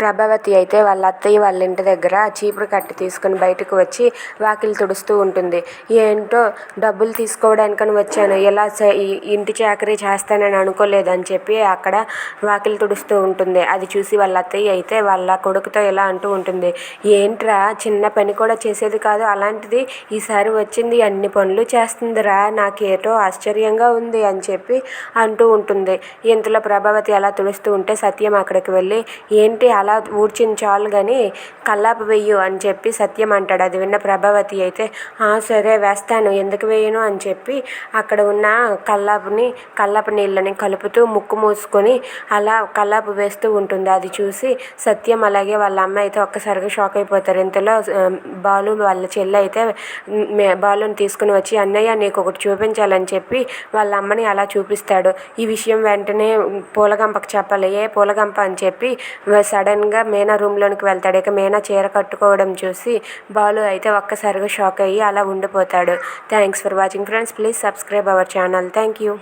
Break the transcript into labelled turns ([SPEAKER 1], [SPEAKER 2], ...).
[SPEAKER 1] ప్రభావతి అయితే వాళ్ళ అత్తయ్య వాళ్ళ ఇంటి దగ్గర చీపురు కట్టి తీసుకుని బయటకు వచ్చి వాకిలి తుడుస్తూ ఉంటుంది. ఏంటో డబ్బులు తీసుకోవడానికని వచ్చాను. ఇలా ఇంటి చాకరీ చేస్తానని అనుకోలేదు అని చెప్పి అక్కడ వాకిలి తుడుస్తూ ఉంటుంది. అది చూసి వాళ్ళ అత్తయ్య అయితే వాళ్ళ కొడుకుతో ఇలా అంటూ ఉంటుంది. ఏంట్రా చిన్న పని కూడా చేసేది కాదు. అలాంటిది ఈసారి వచ్చింది అన్ని పనులు చేస్తుందిరా. నాకేటో ఆశ్చర్యంగా ఉంది అని చెప్పి అంటూ ఉంటుంది. ఇంతలో ప్రభావతి అలా తుడుస్తూ ఉంటే సత్యం అక్కడికి వెళ్ళి ఏంటి అలా ఊడ్చిన చాలు కానీ కల్లాపు వెయ్యు అని చెప్పి సత్యం అంటాడు. అది విన్న ప్రభావతి అయితే "ఆ, సరే వేస్తాను. ఎందుకు వేయను? అని చెప్పి అక్కడ ఉన్న కల్లాపుని కల్లాపు నీళ్ళని కలుపుతూ ముక్కు మూసుకొని అలా కల్లాపు వేస్తూ ఉంటుంది. అది చూసి సత్యం అలాగే వాళ్ళ అమ్మ అయితే ఒక్కసారిగా షాక్ అయిపోతారు. ఇంతలో బాలు వాళ్ళ చెల్లి అయితే బాలుని తీసుకుని వచ్చి అన్నయ్య నీకు ఒకటి చూపించాలని చెప్పి వాళ్ళ అమ్మని అలా చూపిస్తాడు. ఈ విషయం వెంటనే పూలగంపకు చెప్పాలి. ఏ పూలగంప? అని చెప్పి సడన్ సడన్గా మీనా రూమ్లోనికి వెళ్తాడు. ఇక మీనా చీర కట్టుకోవడం చూసి బాలు అయితే ఒక్కసారిగా షాక్ అయ్యి అలా ఉండిపోతాడు. Thanks for watching friends. Please subscribe our channel. Thank you